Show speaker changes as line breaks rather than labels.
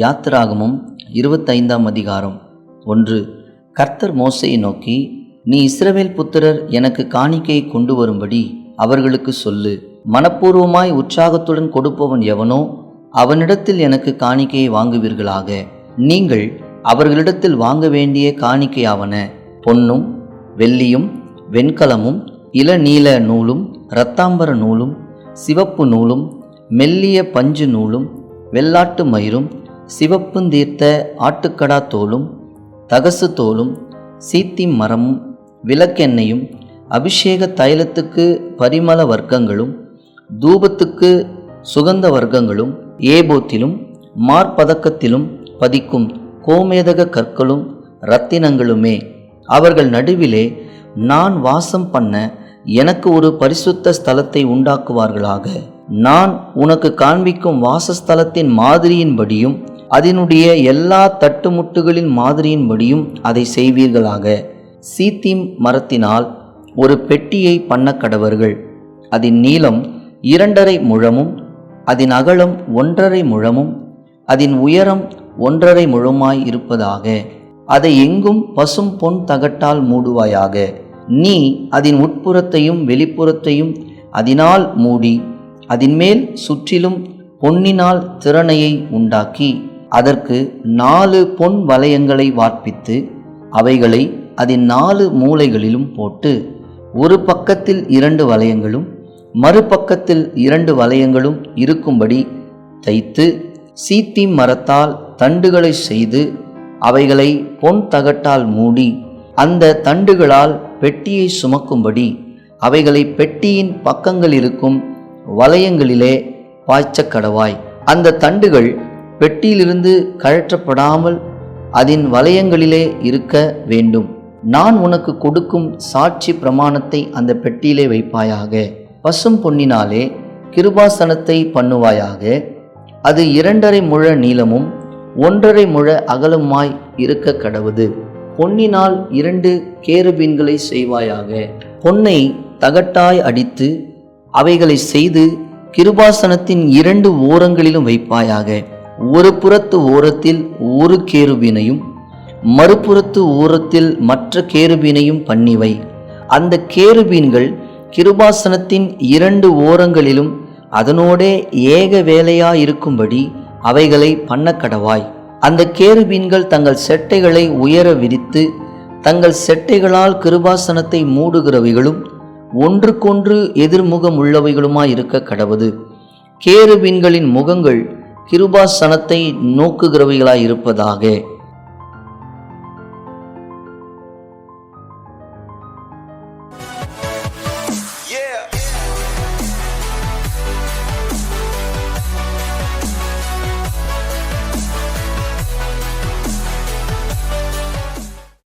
யாத்திராகமும் இருபத்தைந்தாம் அதிகாரம். ஒன்று. கர்த்தர் மோசையை நோக்கி நீ இஸ்ரவேல் புத்திரர் எனக்கு காணிக்கையை கொண்டு வரும்படி அவர்களுக்கு சொல்லு. மனப்பூர்வமாய் உற்சாகத்துடன் கொடுப்பவன் எவனோ அவனிடத்தில் எனக்கு காணிக்கையை வாங்குவீர்களாக. நீங்கள் அவர்களிடத்தில் வாங்க வேண்டிய காணிக்கையாவன? பொன்னும் வெள்ளியும் வெண்கலமும் இளநீல நூலும் இரத்தாம்பர நூலும் சிவப்பு நூலும் மெல்லிய பஞ்சு நூலும் வெள்ளாட்டு மயிரும் சிவப்புந்தீர்த்த ஆட்டுக்கடா தோலும் தகசு தோலும் சீத்தி மரமும் விளக்கெண்ணையும் அபிஷேக தைலத்துக்கு பரிமள வர்க்கங்களும் தூபத்துக்கு சுகந்த வர்க்கங்களும் ஏபோத்திலும் மார்பதக்கத்திலும் பதிக்கும் கோமேதக கற்களும் இரத்தினங்களுமே. அவர்கள் நடுவிலே நான் வாசம் பண்ண எனக்கு ஒரு பரிசுத்த ஸ்தலத்தை உண்டாக்குவார்களாக. நான் உனக்கு காண்பிக்கும் வாசஸ்தலத்தின் மாதிரியின்படியும் அதனுடைய எல்லா தட்டுமுட்டுகளின் மாதிரியின்படியும் அதை செய்வீர்களாக. சீத்திம் மரத்தினால் ஒரு பெட்டியை பண்ண கடவர்கள். அதன் நீளம் இரண்டரை முழமும் அதன் அகலம் ஒன்றரை முழமும் அதன் உயரம் ஒன்றரை முழமாய் இருப்பதாக. அதை எங்கும் பசும் பொன் தகட்டால் மூடுவாயாக. நீ அதன் உட்புறத்தையும் வெளிப்புறத்தையும் அதனால் மூடி அதன்மேல் சுற்றிலும் பொன்னினால் திறனையை உண்டாக்கி. அதற்கு நாலு பொன் வளையங்களை வார்ப்பித்து அவைகளை அதன் நாலு மூலைகளிலும் போட்டு ஒரு பக்கத்தில் இரண்டு வளையங்களும் மறுபக்கத்தில் இரண்டு வளையங்களும் இருக்கும்படி தைத்து சீத்தி மரத்தால் தண்டுகளை செய்து அவைகளை பொன் தகட்டால் மூடி அந்த தண்டுகளால் பெட்டியை சுமக்கும்படி அவைகளை பெட்டியின் பக்கங்கள் இருக்கும் வளையங்களிலே பாய்ச்சக்கடவாய். அந்த தண்டுகள் பெட்டியிலிருந்து கழற்றப்படாமல் அதன் வளையங்களிலே இருக்க வேண்டும். நான் உனக்கு கொடுக்கும் சாட்சி பிரமாணத்தை அந்த பெட்டியிலே வைப்பாயாக. பசும் பொன்னினாலே கிருபாசனத்தை பண்ணுவாயாக. அது இரண்டரை முழ நீளமும் ஒன்றரை முழ அகலமாய் இருக்க கடவுது. பொன்னினால் இரண்டு கேருபீன்களை செய்வாயாக. பொன்னை தகட்டாய் அடித்து அவைகளை செய்து கிருபாசனத்தின் இரண்டு ஓரங்களிலும் வைப்பாயாக. ஒரு புறத்து ஓரத்தில் ஒரு கேருபீனையும் மறுபுறத்து ஓரத்தில் மற்ற கேருபீனையும் பண்ணிவை. அந்த கேருபீன்கள் கிருபாசனத்தின் இரண்டு ஓரங்களிலும் அதனோடே ஏக வேலையாயிருக்கும்படி அவைகளை பண்ண கடவாய். அந்த கேருபீன்கள் தங்கள் செட்டைகளை உயர விரித்து தங்கள் செட்டைகளால் கிருபாசனத்தை மூடுகிறவைகளும் ஒன்றுக்கொன்று எதிர்முகம் உள்ளவைகளுமாய் இருக்க கேருபீன்களின் முகங்கள் கிருபாசனத்தை நோக்குகிறவைகளாய் இருப்பதாக.